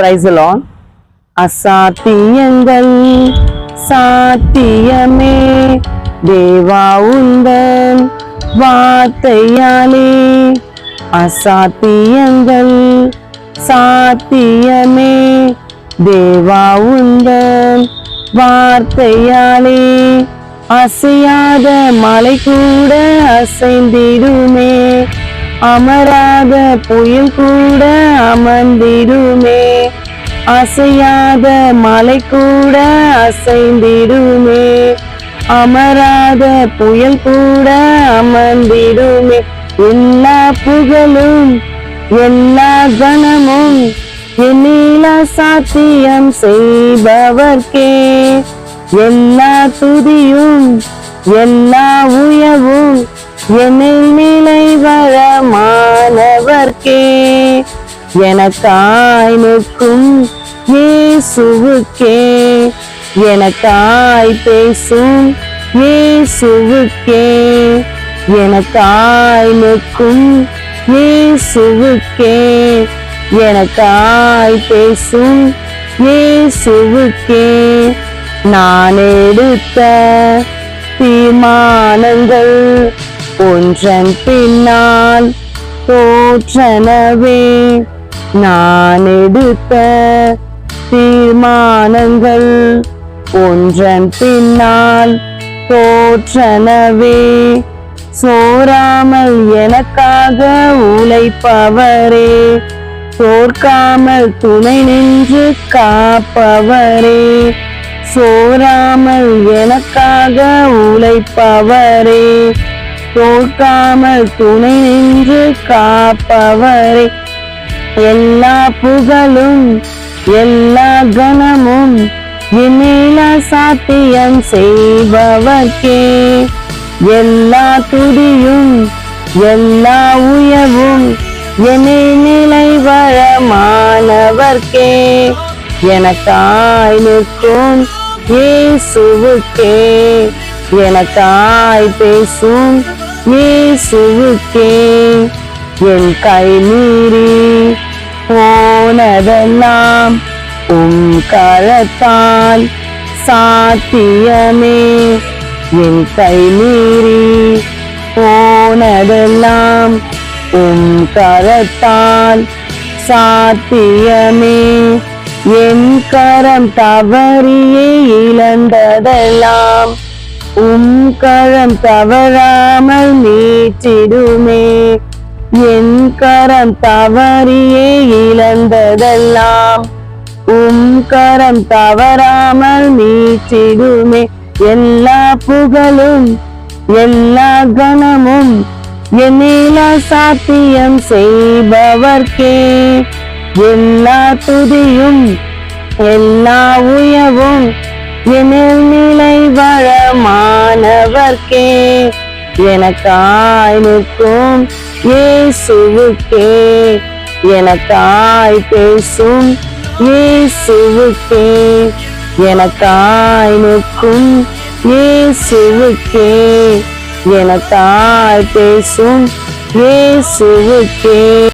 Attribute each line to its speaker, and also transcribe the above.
Speaker 1: பிரைசலான் அசாத்தியங்கள் சாத்தியமே. தேவா உந்தன் வார்த்தையாலே. அசாத்தியங்கள் சாத்தியமே. தேவா உந்தன் வார்த்தையாலே. அசையாத மலை கூட அசைந்திடுமே. அமராத புயல் கூட அமர்ந்திடுமே. அசையாத மலை கூட அசைந்திடுமே. அமராத புயல் கூட அமர்ந்திடுமே. எல்லா புகழும் எல்லா கணமும் எண்ணில சாத்தியம் செய்பவர்க்கே. எல்லா துதியும் எல்லா உயவும் என்னை நிலை வர மாணவர்க்கே. எனக்காய் நிற்கும் இயேசுவுக்கே. எனக்காய் பேசும் இயேசுவுக்கே. எனக்காய் நிற்கும் இயேசுவுக்கே. எனக்காய் பேசும் இயேசுவுக்கே. நான் எடுத்த தீர்மானங்கள் ஒன்றன் பின்னால் தோற்றனவே நான் எடுத்த தீர்மானங்கள் ஒன்றன் பின்னால் தோற்றனவே சோராமல் எனக்காக உழைப்பவரே தோற்காமல் துணை நின்று காப்பவரே. சோராமல் எனக்காக உழைப்பவரே தோற்காமல் துணை நின்று காப்பவரே. எல்லா புகழும் எல்லா கனமும் என்னில சாத்தியம் செய்பவர்க்கே. எல்லா துடியும் எல்லா உயவும் என்னை நிலை வரமானவர்க்கே எனக்காய் நிற்கும் இயேசுவுக்கே. எனக்காய் பேசும் இயேசுவுக்கே என் கை மீறி போனதெல்லாம் உம் கரத்தால் சாத்தியமே. என் கை மீறி போனதெல்லாம் உம் கரத்தால் சாத்தியமே. என் கரம் தவறியே இழந்ததெல்லாம் உம் கரம் தவறாமல் மீட்டிடுமே என் கரம் தவறியே இழந்ததெல்லாம் உம் கரம் தவறாமல் மீட்டிடுமே எல்லா புகழும் எல்லா கணமும் என்னில சாத்தியம் செய்பவர்க்கே. எல்லா துதியும் எல்லா உயவும் எனில் நிலை வளமானவர்க்கே எனக்காய் நிற்கும் இயேசுவுக்கே. எனக்காய் பேசும் இயேசுவுக்கே எனக்காய் நிற்கும் இயேசுவுக்கே. எனக்காய் பேசும் இயேசுவுக்கே.